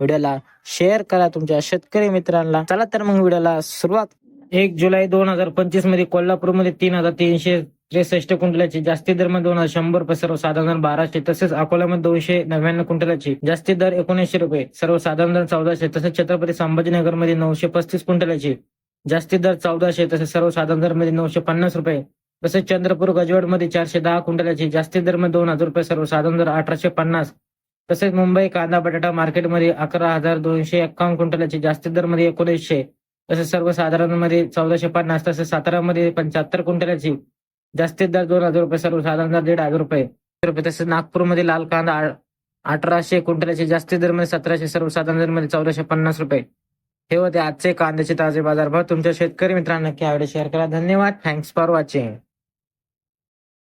व्हिडिओला शेअर करा तुमच्या शेतकरी मित्रांना. चला तर मग व्हिडिओला सुरुवात. एक जुलै दोन हजार पंचवीसमध्ये कोल्हापूरमध्ये तीन हजार तीनशे त्रेसष्ट क्विंटलाची जास्ती दरमध्ये दोन हजार शंभर रुपये सर्वसाधारण बाराशे तसेच अकोल्यामध्ये दोनशे नव्याण्णव क्विंटलाची जास्ती दर एकोणीसशे रुपये सर्वसाधारण दर चौदाशे तसेच छत्रपती संभाजीनगरमध्ये नऊशे पस्तीस क्विंटलाची जास्ती दर चौदाशे तसेच सर्वसाधारण दरमध्ये नऊशे पन्नास रुपये तसेच चंद्रपूर गजवडमध्ये चारशे दहा क्विंटलाची जास्ती दरमध्ये दोन हजार रुपये सर्वसाधारण दर अठराशे पन्नास तसेच मुंबई कांदा बटाटा मार्केटमध्ये अकरा हजार दोनशे एक्कावन्न क्विंटलचे जास्तीत दरमध्ये एकोणीसशे. तसेच सर्वसाधारणमध्ये चौदाशे पन्नास तसेच सातारामध्ये पंच्याहत्तर क्विंटलची जास्तीत दर दोन हजार रुपये सर्वसाधारण दर दीड हजार रुपये. रुपये. तसेच नागपूरमध्ये लाल कांदा अठराशे क्विंटलचे जास्तीत दरमध्ये सतराशे सर्वसाधारण दरमध्ये चौदाशे पन्नास रुपये. हे होते आजचे कांद्याचे ताजे बाजारभाव तुमच्या शेतकरी मित्रांना नक्की आवडे शेअर करा. धन्यवाद. Thanks for watching